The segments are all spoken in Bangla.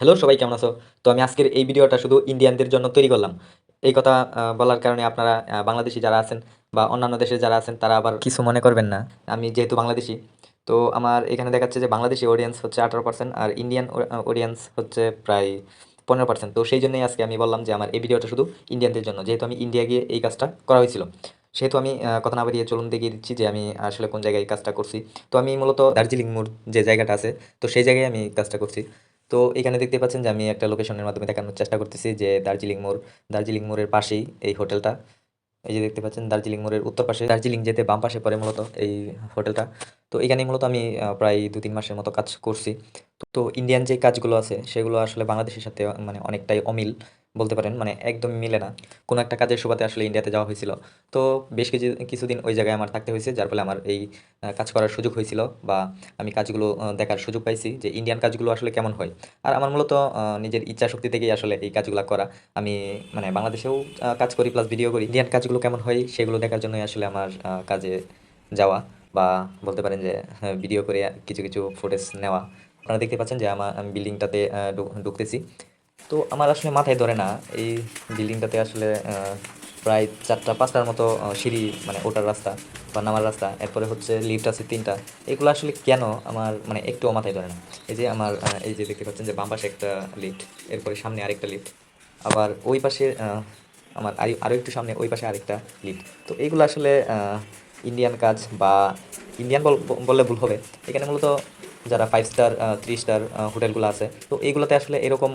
হ্যালো সবাই কেমন আছো? তো আমি আজকের এই ভিডিওটা শুধু ইন্ডিয়ানদের জন্য তৈরি করলাম। এই কথা বলার কারণে আপনারা বাংলাদেশি যারা আছেন বা অন্যান্য দেশের যারা আছেন তারা আবার কিছু মনে করবেন না। আমি যেহেতু বাংলাদেশি তো আমার এখানে দেখাচ্ছে যে বাংলাদেশি অডিয়েন্স হচ্ছে আঠারো পার্সেন্ট আর ইন্ডিয়ান অডিয়েন্স হচ্ছে প্রায় পনেরো পার্সেন্ট তো সেই জন্যই আজকে আমি বললাম যে আমার এই ভিডিওটা শুধু ইন্ডিয়ানদের জন্য যেহেতু আমি ইন্ডিয়া গিয়ে এই কাজটা করা হয়েছিল। সেহেতু আমি কথা না বাড়িয়ে চলুন দেখিয়ে দিচ্ছি যে আমি আসলে কোন জায়গায় কাজটা করছি। তো আমি মূলত দার্জিলিং মোড় যে জায়গাটা আছে তো সেই জায়গায় আমি কাজটা করছি। তো এখানে দেখতে পাচ্ছেন যে আমি একটা লোকেশনের মাধ্যমে দেখানোর চেষ্টা করতেছি যে দার্জিলিং মোড়, দার্জিলিং মোড়ের পাশেই এই হোটেলটা। এই যে দেখতে পাচ্ছেন দার্জিলিং মোড়ের উত্তর পাশে, দার্জিলিং যেতে বাম পাশে পড়ে মূলত এই হোটেলটা। তো এখানে মূলত আমি প্রায় দু তিন মাসের মতো কাজ করছি। তো- ইন্ডিয়ান যে কাজগুলো আছে সেগুলো আসলে বাংলাদেশের সাথে মানে অনেকটাই অমিল। বলতে পারেন মানে একদম মিলে না। কোনো একটা কাজের সুবাদে আসলে ইন্ডিয়াতে যাওয়া হয়েছিল। তো বেশ কিছু, কিছুদিন ওই জায়গায় আমার থাকতে হয়েছে, যার ফলে আমার এই কাজ করার সুযোগ হয়েছিল বা আমি কাজগুলো দেখার সুযোগ পাইছি যে ইন্ডিয়ান কাজগুলো আসলে কেমন হয়। আর আমার মূলত নিজের ইচ্ছা শক্তি থেকেই আসলে এই কাজগুলো করা। আমি মানে বাংলাদেশেও কাজ করি প্লাস ভিডিও করি। ইন্ডিয়ান কাজগুলো কেমন হয় সেগুলো দেখার জন্যই আসলে আমার কাজে যাওয়া বা বলতে পারেন যে ভিডিও করে কিছু কিছু ফুটেজ নেওয়া। আপনারা দেখতে পাচ্ছেন যে আমার, আমি বিল্ডিংটাতে ঢুকতেছি। তো আমার আসলে মাথায় ধরে না, এই বিল্ডিংটাতে আসলে প্রায় চারটা, পাঁচটার মতো সিঁড়ি মানে ওটার রাস্তা বা নামার রাস্তা, এরপরে হচ্ছে লিফট আছে তিনটা। এগুলো আসলে কেন আমার মানে একটুও মাথায় ধরে না। এই যে আমার এই যে দেখতে পাচ্ছেন যে বাম পাশে একটা লিফট এরপরে সামনে আরেকটা লিফট আবার ওই পাশে আমার আরও একটু সামনে ওই পাশে আরেকটা লিফট তো এইগুলো আসলে ইন্ডিয়ান কাজ বা ইন্ডিয়ান বললে ভুল হবে। এখানে মূলত যারা ফাইভ স্টার থ্রি স্টার হোটেলগুলো আছে, তো এইগুলোতে আসলে এরকম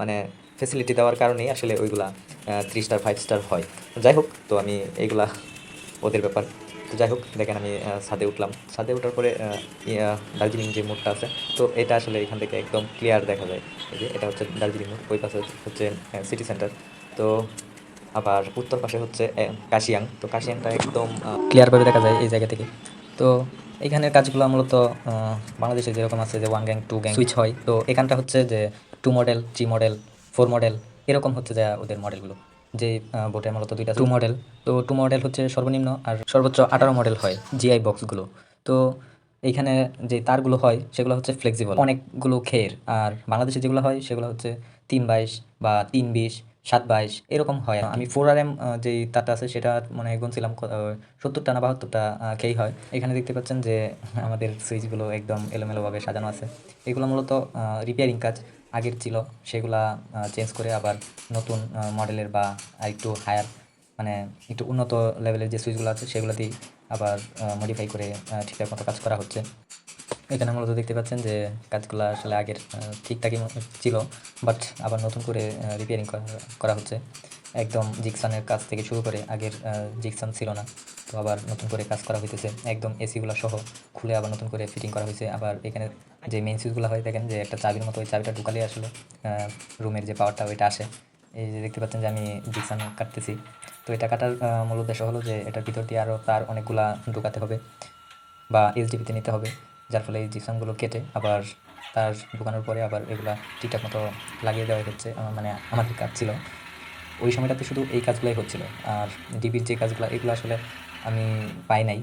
মানে ফেসিলিটি দেওয়ার কারণেই আসলে ওইগুলা থ্রি স্টার ফাইভ স্টার হয়। যাই হোক তো আমি এইগুলা ওদের ব্যাপার। তো যাই হোক দেখেন আমি ছাদে উঠলাম। ছাদে ওঠার পরে দার্জিলিং যে মোড়টা আছে, তো এটা আসলে এখান থেকে একদম ক্লিয়ার দেখা যায়। এই যে, এটা হচ্ছে দার্জিলিং মোড়, ওই পাশে হচ্ছে সিটি সেন্টার তো আবার উত্তর পাশে হচ্ছে কাশিয়াং। তো কাশিয়াংটা একদম ক্লিয়ারভাবে দেখা যায় এই জায়গা থেকে। তো এখানের কাজগুলো মূলত বাংলাদেশে যেরকম আছে যে one gang two gang switch হয়। তো এখানটা হচ্ছে যে two model three model four model এরকম হচ্ছে যে ওদের মডেলগুলো যে বোটে মূলত দুইটা টু মডেল তো টু মডেল হচ্ছে সর্বনিম্ন আর সর্বোচ্চ আঠারো মডেল হয় জিআই বক্সগুলো তো এইখানে যে তারগুলো হয়, সেগুলো হচ্ছে ফ্লেক্সিবল অনেকগুলো খের, আর বাংলাদেশে যেগুলো হয়, সেগুলো হচ্ছে তিন বাইশ বা তিন বিশ, সাত বাইশ, এরকম হয়। আমি ফোর আর এম যেই তারটা আছে, সেটা মানে গুনছিলাম সত্তরটা না বাহাত্তরটা খেই হয়। এখানে দেখতে পাচ্ছেন যে, আমাদের সুইচগুলো একদম এলোমেলোভাবে সাজানো আছে। এগুলো মূলত রিপেয়ারিং কাজ। আগের ছিল, সেগুলা চেঞ্জ করে আবার নতুন মডেলের বা একটু হায়ার মানে একটু উন্নত লেভেলের যে সুইচগুলো আছে সেগুলোতেই আবার মডিফাই করে ঠিকঠাক মতো কাজ করা হচ্ছে। এখানে মূলত দেখতে পাচ্ছেন যে কাজগুলো আসলে আগের ঠিকঠাকই ছিল বাট আবার নতুন করে রিপেয়ারিং করা হচ্ছে। একদম জিকসানের কাজ থেকে শুরু করে আগের জিকসান ছিল না। তো আবার নতুন করে কাজ করা হইতেছে। একদম এসিগুলো সহ খুলে আবার নতুন করে ফিটিং করা হয়েছে আবার এখানে যে মেইন সুইচগুলো হয়, দেখেন যে একটা চাবির মতো ওই চাবিটা ঢুকালে আসলে রুমের যে পাওয়ারটা ওইটা আসে। এই যে দেখতে পাচ্ছেন যে আমি জিকসান কাটতেছি। তো এটা কাটার মূল উদ্দেশ্য হলো যে এটার ভিতর দিয়ে আরও তার অনেকগুলা ঢুকাতে হবে বা এইচডিপিতে নিতে হবে, যার ফলে এই জিপসামগুলো কেটে আবার তার ঢুকানোর পরে আবার এগুলা ঠিকঠাক মতো লাগিয়ে দেওয়া হচ্ছে। মানে আমাদের কাজ ছিল। ওই সময়টাতে শুধু এই কাজগুলোই হচ্ছিল। আর ডিবির যে কাজগুলো, এগুলো আসলে আমি পাই নাই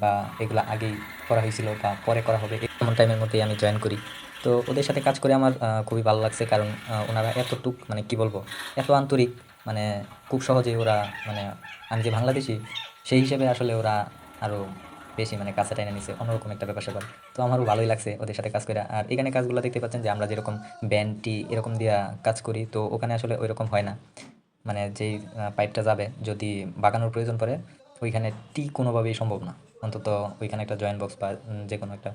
বা এগুলো আগেই করা হয়েছিল বা পরে করা হবে, এমন টাইমের মধ্যেই আমি জয়েন করি। তো ওদের সাথে কাজ করে আমার খুবই ভালো লাগছে কারণ ওনারা এতটুক মানে কি বলব, এত আন্তরিক মানে খুব সহজেই ওরা মানে আমি যে বাংলাদেশি, সেই হিসেবে আসলে ওরা আরও বেশি মানে কাছে টাইনে নিছে, অন্যরকম একটা ব্যাপার স্যাপার। তো আমারও ভালোই লাগছে ওদের সাথে কাজ করে। আর এখানে কাজগুলো দেখতে পাচ্ছেন যে আমরা যেরকম ব্যান্ড টি এরকম দিয়া কাজ করি, তো ওখানে আসলে ওইরকম হয় না। মানে যেই পাইপটা যাবে, যদি বাগানোর প্রয়োজন পড়ে, ওইখানে টি কোনোভাবেই সম্ভব না। অন্তত ওইখানে একটা জয়েন্ট বক্স বা যে কোনো একটা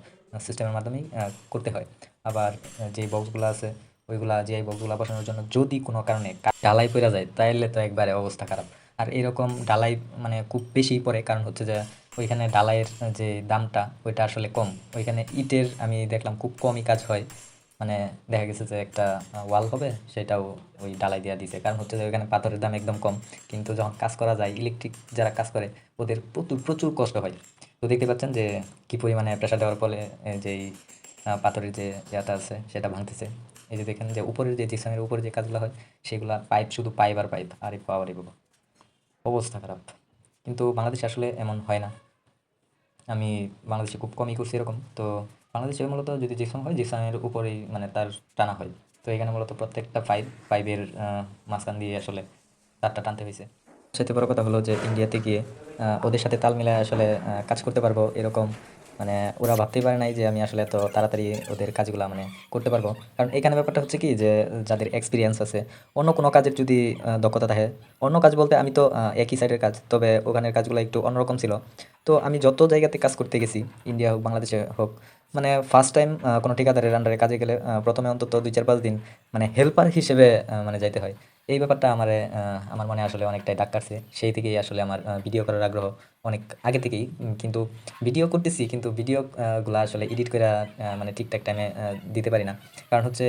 সিস্টেমের মাধ্যমেই করতে হয়। আবার যে বক্সগুলো আছে, ওইগুলা যে বক্সগুলো বসানোর জন্য যদি কোনো কারণে ডালাই পড়ে যায়, তাইলে তো একবারে অবস্থা খারাপ। আর এরকম ডালাই মানে খুব বেশি পড়ে, কারণ হচ্ছে যে, ওইখানে ডালাইয়ের যে দামটা, ওইটা আসলে কম। ওইখানে ইটের আমি দেখলাম খুব কমই কাজ হয়। মানে দেখা গেছে যে একটা ওয়াল হবে, সেটাও ওই ডালাই দেওয়া দিছে। কারণ হচ্ছে যে ওইখানে পাথরের দাম একদম কম। কিন্তু যখন কাজ করা যায় ইলেকট্রিক যারা কাজ করে, ওদের প্রচুর প্রচুর কষ্ট হয়। তো দেখতে পাচ্ছেন যে কি পরিমাণে প্রেশার দেওয়ার ফলে যেই পাথরের যে ইয়েটা আছে, সেটা ভাঙতেছে। এই যে দেখেন যে উপরের যে জিপসামের উপরে যে কাজগুলো হয়, সেগুলা পাইপ শুধু পাইপ আর পাইপ আর পাওয়ার বাবা অবস্থা খারাপ। কিন্তু বাংলাদেশে আসলে এমন হয় না। আমি বাংলাদেশে খুব কমই করছি এরকম। তো বাংলাদেশে মূলত যদি জিপসাম হয় জিপসামের উপরেই মানে তার টানা হয়। তো এখানে মূলত প্রত্যেকটা পাইপ পাইপের মাঝখান দিয়ে আসলে তারটা টানতে হয়েছে। সাথে বড় কথা হলো যে ইন্ডিয়াতে গিয়ে ওদের সাথে তাল মিলায় আসলে কাজ করতে পারব এরকম মানে ওরা ভাবতেই পারে নাই যে আমি আসলে এত তাড়াতাড়ি ওদের কাজগুলো মানে করতে পারব। কারণ এখানে ব্যাপারটা হচ্ছে কি যে যাদের এক্সপিরিয়েন্স আছে, অন্য কোনো কাজের যদি দক্ষতা থাকে, অন্য কাজ বলতে আমি তো একই সাইডের কাজ, তবে ওখানের কাজগুলো একটু অন্যরকম ছিল। তো আমি যত জায়গাতে কাজ করতে গেছি ইন্ডিয়া হোক বাংলাদেশে হোক মানে ফার্স্ট টাইম কোনো ঠিকাদারের আন্ডারে কাজে গেলে প্রথমে অন্তত দুই চার পাঁচ দিন মানে হেল্পার হিসেবে মানে যাইতে হয়। এই ব্যাপারটা আমার আমার মনে আসলে অনেকটাই ডাক কাটছে। সেই থেকেই আসলে আমার ভিডিও করার আগ্রহ অনেক আগে থেকেই। কিন্তু ভিডিও করতেছি, কিন্তু ভিডিও গুলো আসলে এডিট করে মানে ঠিকঠাক টাইমে দিতে পারি না। কারণ হচ্ছে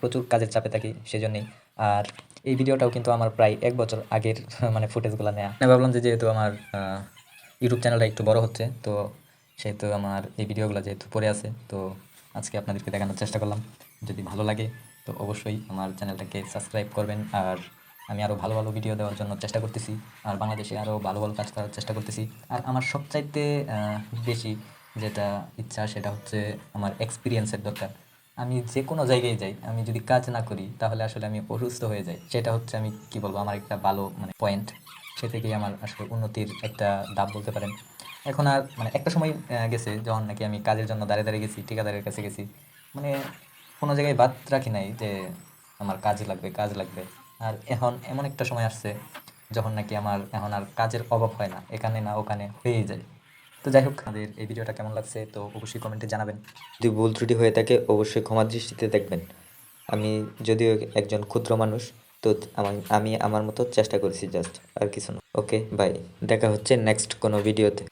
প্রচুর কাজের চাপে থাকি সেজন্যই। আর এই ভিডিওটাও কিন্তু আমার প্রায় এক বছর আগের মানে ফুটেজগুলো নেওয়া ভাবলাম যে যেহেতু আমার ইউটিউব চ্যানেলটা একটু বড় হচ্ছে, তো সেহেতু আমার এই ভিডিওগুলো যেহেতু পড়ে আছে, তো আজকে আপনাদেরকে দেখানোর চেষ্টা করলাম। যদি ভালো লাগে তো অবশ্যই আমার চ্যানেলটাকে সাবস্ক্রাইব করবেন। আর আমি আরও ভালো ভালো ভিডিও দেওয়ার জন্য চেষ্টা করতেছি। আর বাংলাদেশে আরও ভালো ভালো কাজ করার চেষ্টা করতেছি। আর আমার সবচাইতে বেশি যেটা ইচ্ছা সেটা হচ্ছে আমার এক্সপিরিয়েন্সের দরকার। আমি যে কোনো জায়গায় যাই, আমি যদি কাজ না করি, তাহলে আসলে আমি অসুস্থ হয়ে যাই। সেটা হচ্ছে আমি কি বলব, আমার একটা ভালো মানে পয়েন্ট সে থেকেই আমার আসলে উন্নতির একটা দাব বলতে পারেন। এখন আর মানে একটা সময় গেছে যখন নাকি আমি কাজের জন্য দাঁড়িয়ে দাঁড়িয়ে গেছি, ঠিকাদারের কাছে গেছি। মানে কোনো জায়গায় বাদ রাখি নাই যে আমার কাজ লাগবে কাজ লাগবে। আর এখন এমন একটা সময় আসছে যখন নাকি আমার এখন আর কাজের অভাব হয় না, এখানে না ওখানে হয়েই যায়। তো যাই হোক, আমাদের এই ভিডিওটা কেমন লাগছে তো অবশ্যই কমেন্টে জানাবেন। যদি ভুল ত্রুটি হয়ে থাকে অবশ্যই ক্ষমা দৃষ্টিতে দেখবেন। আমি যদিও একজন ক্ষুদ্র মানুষ, তো আমি আমি আমার মতো চেষ্টা করেছি জাস্ট, আর কিছু না। Okay, bye. দেখা হচ্ছে নেক্সট কোনো ভিডিওতে।